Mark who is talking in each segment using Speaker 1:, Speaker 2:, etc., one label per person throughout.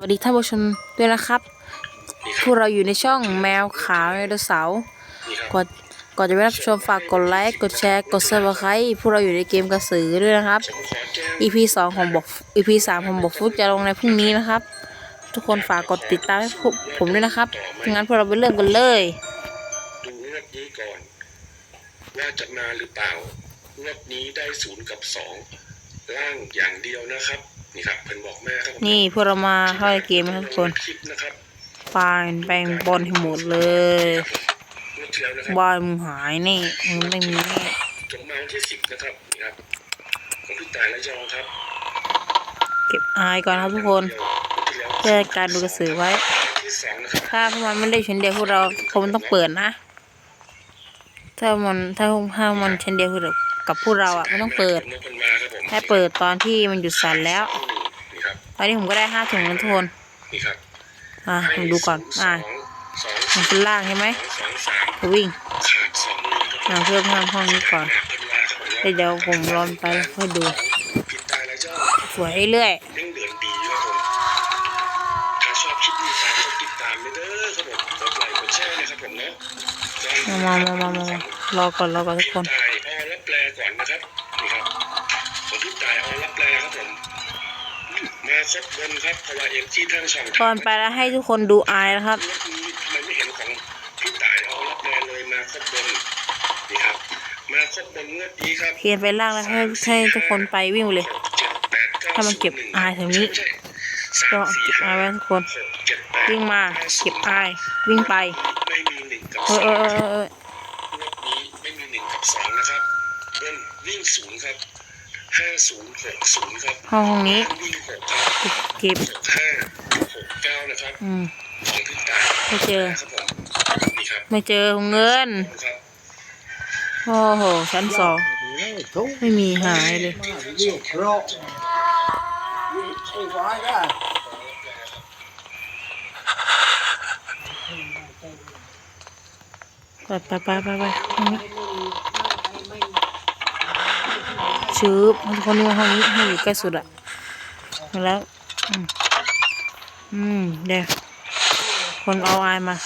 Speaker 1: สวัสดีท่านผู้ชมด้วยนะครับพวกเราอยู่ในช่องแมวขาวไดโนเสาร์ก่อนก่อนจะไปรับชมฝากกดไลค์กดแชร์กด subscribe พวกเราอยู่ในเกมกระสือด้วยนะครับ EP สองของบอก EP สามของบอกฟุตจะลงในพรุ่งนี้นะครับ ทุกคนฝากกดติดตามให้ผมผมด้วยนะครับงั้นพวกเราไปเริ่มกันเลย
Speaker 2: ดูงวดนี้ก่อนว่าจะมาหรือเปล่างวดนี้ได้ศูนย์กับสองล่างอย่างเดียวนะครับ นี่ครับเพิ่นบอกแม่ครับผม
Speaker 1: นี่พวกเรามาเข้าในเกมนะครับทุกคน
Speaker 2: คลิปนะครับ
Speaker 1: ปานแปลงบอลให้หมดเลย
Speaker 2: งวดที่แล้วนะครับ
Speaker 1: บอลมึงหายนี่มึงไม่มีแน่
Speaker 2: จงมาวันที่สิบนะครับนี่ครับของพี่ตายและยองครับ
Speaker 1: เก็บอายก่อนนะครับทุกคน
Speaker 2: งวดที่แล้ว
Speaker 1: เพื่อการดูกระสือไว้
Speaker 2: วันที่สองนะครับ
Speaker 1: ถ้าพวกมันไม่ได้ชั้นเดียวพวกเราคงต้องเปิดนะ ถ้ามันถ้าถ้ามันชั้นเดียวคือกับพวกเราอะมันต้องเปิด
Speaker 2: นกคนมาครับผม
Speaker 1: แค่เปิดตอนที่มันหยุดสั่นแล้ว
Speaker 2: นี่ครับ
Speaker 1: ตอนนี้ผมก็ได้ห้าถุงแล้วทุกคน
Speaker 2: นี่ครับ
Speaker 1: อะผมดูก่อนอะ
Speaker 2: สอง
Speaker 1: มันเป็นล่างใช่ไหม
Speaker 2: สองสาม
Speaker 1: จะวิ่ง
Speaker 2: ขาดสองเลยครับ
Speaker 1: อะเพิ่มเพิ่มห้องนี้ก่อน
Speaker 2: เพิ่นมาครับผม
Speaker 1: แล้วเดี๋ยวผมรอนไปแล้วค่อยดู
Speaker 2: ผิดตายแล้วเจ้า
Speaker 1: สวยเรื่อย
Speaker 2: ยังเดือนดีครับผมถ้าชอบคลิปนี้ฝากกดติดตามไปเด้อครับผมกดไลค์กดแชร์นะครับผมเนาะ
Speaker 1: มามามามามารอก่อนรอก่อนทุกคน
Speaker 2: ครบบนครับเพราะว่าเอ็มที่ท่านช่อง
Speaker 1: ก่อนไปแล้วให้ทุกคนดูอายนะครับ
Speaker 2: รถนี้ทำไมไม่เห็นของพี่ตายออรับแปลเลยมาครบบนนี่ครับ มาครบบนงวดนี้ครับ
Speaker 1: เพียนไปล่างแล้วให้ให้ทุกคนไปวิ่งไปเลยถ้ามันเก็บอายแถวนี้ก็เก็บอายไว้ทุกคน วิ่งมาเก็บอายวิ่งไป
Speaker 2: ไม่มีหนึ่งกับ
Speaker 1: เอ
Speaker 2: ส
Speaker 1: อ
Speaker 2: อง
Speaker 1: เออเออเออ
Speaker 2: งวดนี้ไม่มีหนึ่งกับสองนะครับเบิ้ลวิ่งศูนย์ครับ ห้าศูนย์หกศูนย์ครับ
Speaker 1: ห้องห้องนี้
Speaker 2: วิ่งหกครับ
Speaker 1: เก็บ
Speaker 2: หกห้าหกเก้านะครับ
Speaker 1: อืม
Speaker 2: ของพี่ตาย
Speaker 1: ไม่เจอ
Speaker 2: ครับผมนี่ครับ
Speaker 1: ไม่เจอเงิน
Speaker 2: ครับ
Speaker 1: โอ้โหชั้นสองไม่มีหายเลยไปไปไปไปไป ห้องนี้ชืบทุกคนดูห้องนี้ให้อยู่ใกล้สุดอะมาแล้ว อืมเดี๋ยวคนเอาไอามา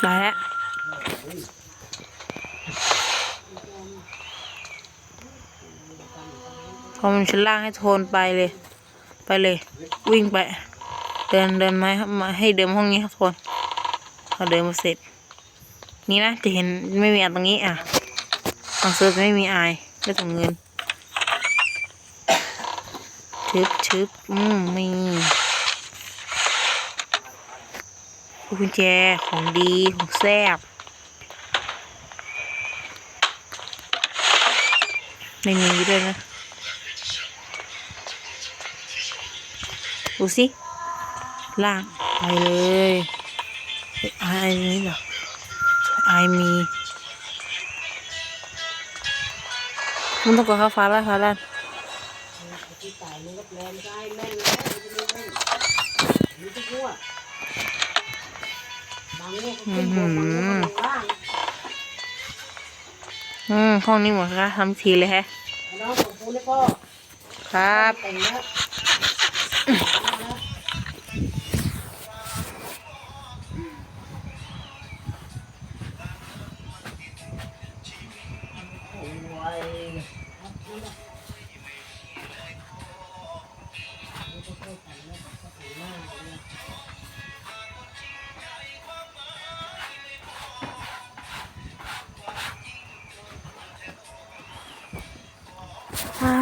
Speaker 1: ไปแล้วพอมันชั้นล่างให้โทนไปเลย ไปเลย วิ่งไป เดินเดินมครับมาให้เดินมห้องนี้ครับโทนพอเดินมาเสร็จ นี่นะจะเห็นไม่มีอันตรงนี้อะฝั่งเซิร์ไม่มีอายได้ถุงเงินชึบชึบอืมมีกุญแจของดีของแซ่บไม่มีด้วยนะดูสิล่างไปเลยไอายนี้เหรอ ไอายมีมันต้องกดเข้าฟ้าแล้วฟ้าแล้วอืมหืมอืมห้องนี้หมดค่ะทำทีเลยแฮะครับ มา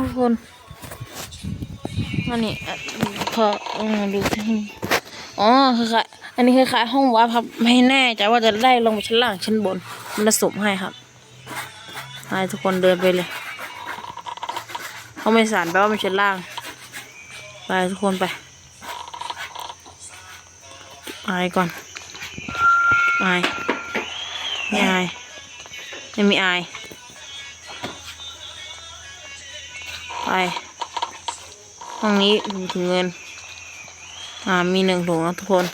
Speaker 1: ทุกคนอันนี้อ่พอดูที่อ๋อคือค่ะอันนี้คือขายห้องวัดครับไม่แน่ใจว่าจะได้ลงไปชั้นล่างชั้นบนมันจะสมให้ครับ ให้ทุกคนเดินไปเลยเขาไม่สารแปลว่ามันชั้นล่าง ไปทุกคนไปอก่อนอไม่ไอยไม่มีไอไปห้องนี้ถุงเงิน อ่า มีหนึ่งถุงนะทุกคน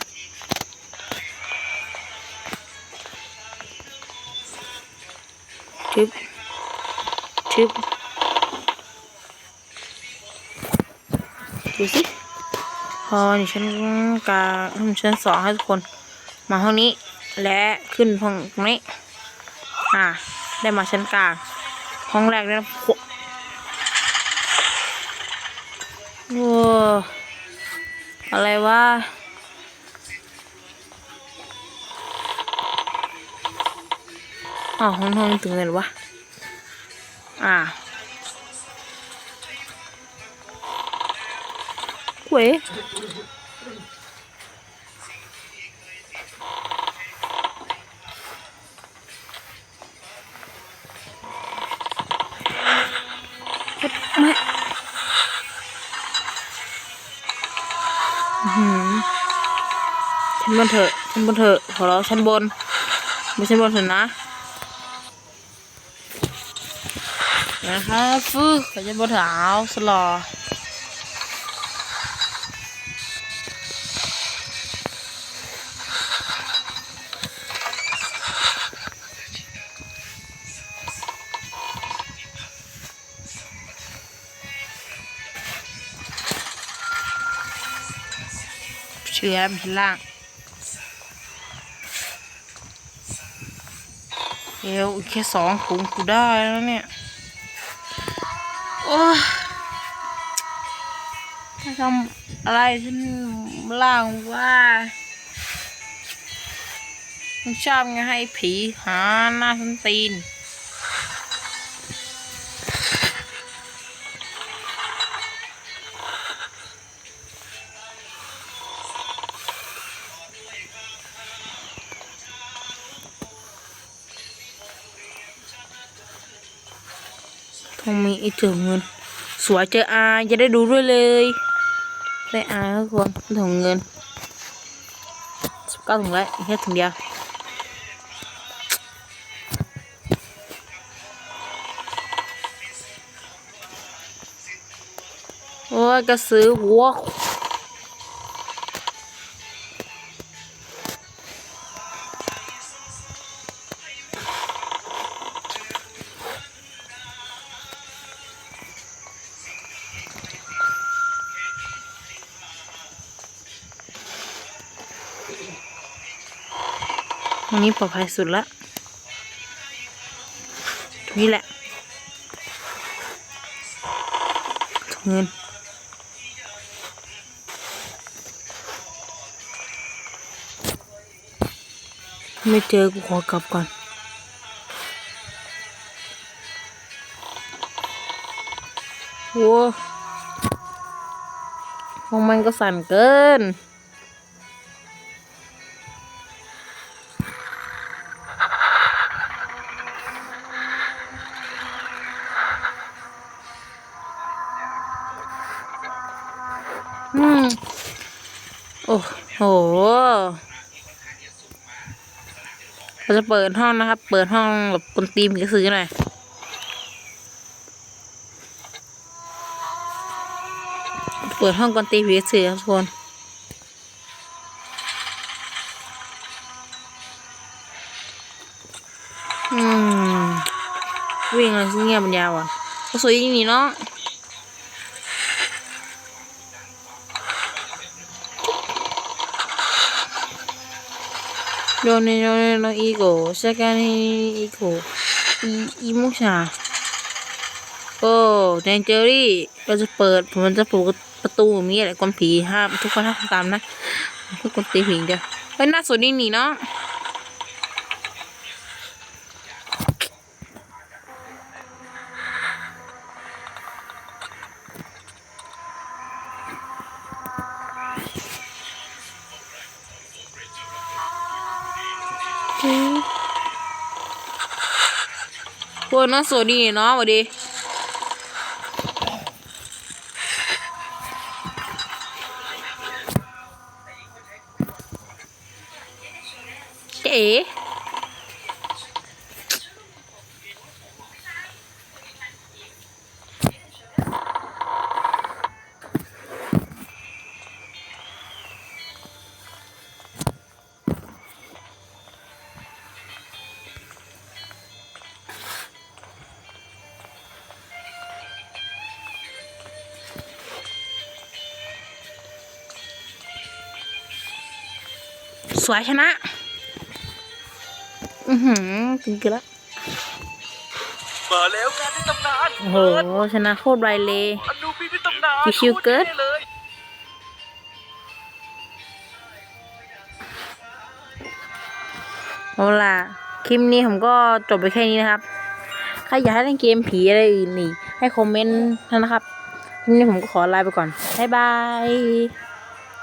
Speaker 1: ชึบ ชึบดูสิพออยู่ชั้นกลางชั้นสองให้ทุกคน มาห้องนี้และขึ้นห้องตรงนี้ อ่า ได้มาชั้นกลาง ห้องแรกเนี่ยนะโอ้อะไรวะอ๋อห้องห้องถึงเลยวะ อ่าเว้ยไม่หืมชั้นบนเถอะชั้นบนเถอะขอร้องชั้นบน ไม่ใช่บนเถอะนะ นะครับฟึกเขาจะบนเถอะเอาสลอเชื้อเป็นล่างเดี๋ยวแค่สองถุงกูได้แล้วเนี่ย โอ้ถ้าทำอะไรฉันล่างว่าฉันชอบไงให้ผีหาหน้าสันตีน ต้องมีไอ้เจอเงิน สวยเจออาจะได้ดูด้วยเลย ได้อาทุกคนถุงเงินสิบเก้าถุงแล้วแค่ถุงเดียวโอ้ยกระสือหัว ตรงนี้ปลอดภัยสุดละตรงนี้แหละถุงเงินไม่เจอกูขอกลับก่อนโว้ห้องมันก็สั่นเกิน อืมโอ้โหเราจะเปิดห้องนะครับ เปิดห้องแบบคนตีมกระสือหน่อยเปิดห้องกอนตีผีกระสือครับทุกคนอืมวิ่งอะไรเงียบมันยาวอะกระสือยิงหนีเนาะ โดนโดนโดนอีโก้ใช่กันอีโก้อีอีมุชาโอ้เดนเจอรี่เราจะเปิดผมจะปลุกประตูมีอะไรกวนผีห้ามทุกคนห้ามตามนะเพื่อกวนตีผีอย่างเดียวเฮ้ยหน้าสวยนี่หนีเนาะ พวนะสวัสดีเนาะสวัสดีเจ๊ สวยชนะ อือหือกินเกลือแล้ว
Speaker 3: มาแล้วการที่ตำนาน
Speaker 1: โอ้โห ชนะโคตรไวเลย
Speaker 3: อนูบินที่ตำนาน
Speaker 1: ชิวๆเกิน
Speaker 3: โคตรท่เลย
Speaker 1: เอาล่ะ คลิปนี้ผมก็จบไปแค่นี้นะครับ ใครอยากให้เล่นเกมผีอะไรอื่นอีกให้คอมเมนต์นะครับคลิปนี้ผมก็ขอลาไปก่อน บ๊ายบาย